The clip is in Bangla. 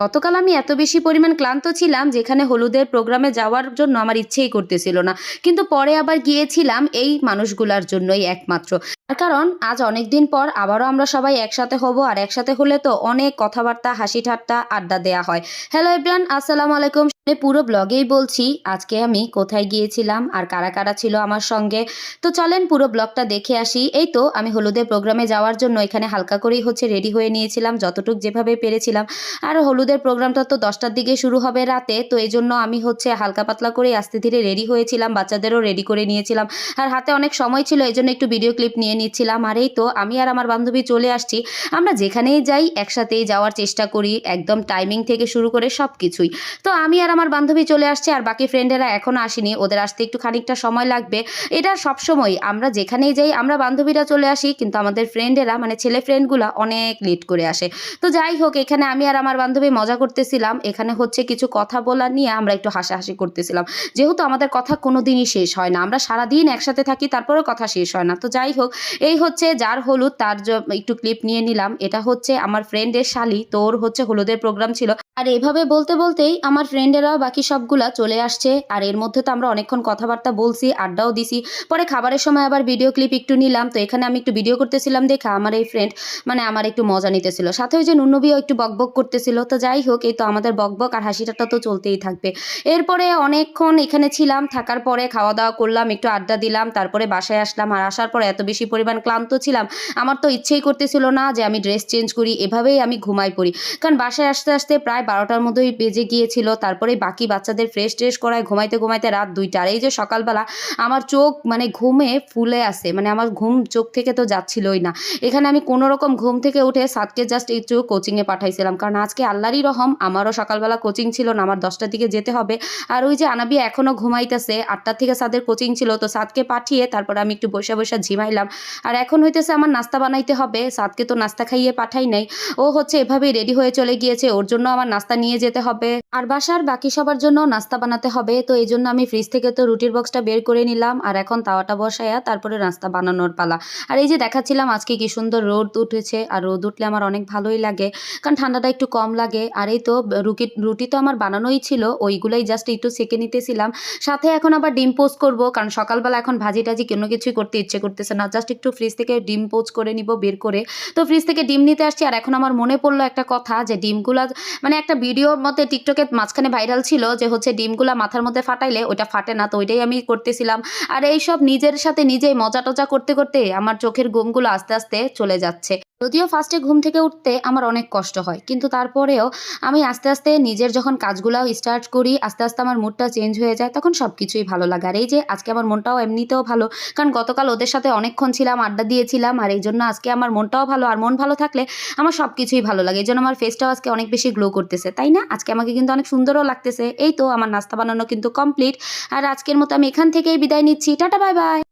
গতকাল আমি এত বেশি পরিমাণ ক্লান্ত ছিলাম যেখানে হলুদের প্রোগ্রামে যাওয়ার জন্য আমার ইচ্ছেই করতেছিল না। কিন্তু পরে আবার গিয়েছিলাম এই মানুষগুলার জন্যই একমাত্র। তার কারণ আজ অনেক দিন পর আবারও আমরা সবাই একসাথে হব আর একসাথে হলে তো অনেক কথাবার্তা হাসি ঠাট্টা আড্ডা দেয়া হয়। হ্যালো ইব্রান আসসালামু আলাইকুম। পুরো ব্লগেই বলছি, আজকে আমি কোথায় গিয়েছিলাম আর কারা কারা ছিল আমার সঙ্গে। তো চলেন পুরো ব্লগটা দেখে আসি। এই তো আমি হলুদের প্রোগ্রামে যাওয়ার জন্য এখানে হালকা করেই হচ্ছে রেডি হয়ে নিয়েছিলাম, যতটুক যেভাবে পেরেছিলাম। আর হলুদের প্রোগ্রামটা তো দশটার দিকে শুরু হবে রাতে, তো এই জন্য আমি হচ্ছে হালকা পাতলা করে আস্তে ধীরে রেডি হয়েছিলাম, বাচ্চাদেরও রেডি করে নিয়েছিলাম। আর হাতে অনেক সময় ছিল, এই জন্য একটু ভিডিও ক্লিপ নিয়ে নিচ্ছিলাম। আর এই তো আমি আর আমার বান্ধবী চলে আসছি। আমরা যেখানেই যাই, একসাথেই যাওয়ার চেষ্টা করি, একদম টাইমিং থেকে শুরু করে সব কিছুই তো আমি আর আমার বান্ধবী চলে আসছে আর বাকি ফ্রেন্ডেরা এখনও আসেনি। ওদের আসতে একটু খানিকটা সময় লাগবে। এটা সবসময় আমরা যেখানেই যাই, আমরা বান্ধবীরা চলে আসি, কিন্তু আমাদের ফ্রেন্ডেরা মানে ছেলে ফ্রেন্ডগুলো অনেক লেট করে আসে। তো যাই হোক, এখানে আমি আর আমার বান্ধবী মজা করতেছিলাম। এখানে হচ্ছে কিছু কথা বলা নিয়ে আমরা একটু হাসাহাসি করতেছিলাম। যেহেতু আমাদের কথা কোনো দিনই শেষ হয় না। আমরা সারাদিন একসাথে থাকি, তারপরেও কথা শেষ হয় না। তো যাই হোক এই হচ্ছে যার হলুদ, তার একটু ক্লিপ নিয়ে নিলাম। এটা হচ্ছে আমার ফ্রেন্ডের শালি, তোর হচ্ছে হলুদের প্রোগ্রাম ছিল। আর এভাবে বলতে বলতেই আমার ফ্রেন্ডেরাও বাকি সবগুলা চলে আসছে। আর এর মধ্যে তো আমরা অনেকক্ষণ কথাবার্তা বলছি, আড্ডাও দিছি। পরে খাবারের সময় আবার ভিডিও ক্লিপ একটু নিলাম। তো এখানে আমি একটু ভিডিও করতেছিলাম দেখা আমার এই ফ্রেন্ড মানে আমার একটু মজা নিতেছিল। সাথে ওই যে নুনবিও একটু বকবক করতেছিল। তো যাই হোক, এই তো আমাদের বকবক আর হাসিটাটা তো চলতেই থাকবে। এরপরে অনেকক্ষণ এখানে ছিলাম, থাকার পরে খাওয়া দাওয়া করলাম, একটু আড্ডা দিলাম, তারপরে বাসায় আসলাম। আর আসার পরে এত বেশি পরিমাণ ক্লান্ত ছিলাম, আমার তো ইচ্ছেই করতেছিল না যে আমি ড্রেস চেঞ্জ করি, এভাবেই আমি ঘুমাই পড়ি। কারণ বাসায় আসতে আসতে প্রায় বারোটার মধ্যেই বেজে গিয়েছিল। তারপরে বাকি বাচ্চাদের ফ্রেশ ট্রেশ করায় ঘুমাইতে ঘুমাইতে রাত দুইটা। আর এই যে সকালবেলা আমার চোখ মানে ঘুমে ফুলে আসে মানে আমার ঘুম চোখ থেকে তো যাচ্ছিলই না। এখানে আমি কোনো রকম ঘুম থেকে উঠে সাতকে জাস্ট একটু কোচিংয়ে পাঠাইছিলাম। কারণ আজকে আল্লাহরই রহম, আমারও সকালবেলা কোচিং ছিল না, আমার দশটার দিকে যেতে হবে। আর ওই যে আনাবি এখনও ঘুমাইতেছে, আটটার থেকে সাদের কোচিং ছিল, তো সাতকে পাঠিয়ে তারপর আমি একটু বসে বসে ঝিমাইলাম। আর এখন হইতেছে আমার নাস্তা বানাইতে হবে, সাতকে তো নাস্তা খাইয়ে পাঠাই নাই। ও হচ্ছে এভাবেই রেডি হয়ে চলে গিয়েছে, ওর জন্য আমার নাস্তা নিয়ে যেতে হবে। আর বাসার বাকি সবার জন্য নাস্তা বানাতে হবে। তো এই জন্য আমি ফ্রিজ থেকে তো রুটির বক্সটা বের করে নিলাম। আর এখন তাওয়াটা বসায়া তারপরে নাস্তা বানানোর পালা। আর এই যে দেখাচ্ছিলাম আজকে কি সুন্দর রোদ উঠেছে। আর রোদ উঠলে আমার অনেক ভালোই লাগে। কারণ ঠান্ডাটা একটু কম লাগে। আর এই তো রুটি রুটি তো আমার বানানোই ছিল। ওইগুলাই জাস্ট একটু সেকে নিতেছিলাম। সাথে এখন আবার ডিম পোস্ট করব। কারণ সকালবেলা এখন ভাজি টাজি কোনো কিছুই করতে ইচ্ছে করতেছে না। জাস্ট একটু ফ্রিজ থেকে ডিম পোস্ট করে নিব, বের করে। তো ফ্রিজ থেকে ডিম নিতে আসছি। আর এখন আমার মনে পড়ল একটা কথা যে ডিমগুলা মানে একটা ভিডিওর মধ্যে টিকটকে মাঝখানে ভাইরাল ছিল যে হচ্ছে ডিমগুলা মাথার মধ্যে ফাটাইলে ওইটা ফাটে না, তো ওইটাই আমি করতেছিলাম। আর এইসব নিজের সাথে নিজেই মজা টজা করতে করতে আমার চোখের ঘুমগুলো আস্তে আস্তে চলে যাচ্ছে। যদিও ফার্স্টে ঘুম থেকে উঠতে আমার অনেক কষ্ট হয়, কিন্তু তারপরেও আমি আস্তে আস্তে নিজের যখন কাজগুলো স্টার্ট করি, আস্তে আস্তে আমার মুডটা চেঞ্জ হয়ে যায়, তখন সব কিছুই ভালো লাগে। আর এই যে আজকে আমার মনটাও এমনিতেও ভালো, কারণ গতকাল ওদের সাথে অনেকক্ষণ ছিলাম, আড্ডা দিয়েছিলাম, আর এই জন্য আজকে আমার মনটাও ভালো, আর মন ভালো থাকলে আমার সব কিছুই ভালো লাগে, এই জন্য আমার ফেসটাও আজকে অনেক বেশি গ্লো করতেছে, তাই না? আজকে আমাকে কিন্তু অনেক সুন্দরও লাগতেছে, এই তো আমার নাস্তা বানানো কিন্তু কমপ্লিট আর আজকের মতো আমি এখান থেকেই বিদায় নিচ্ছি, টাটা বাই বাই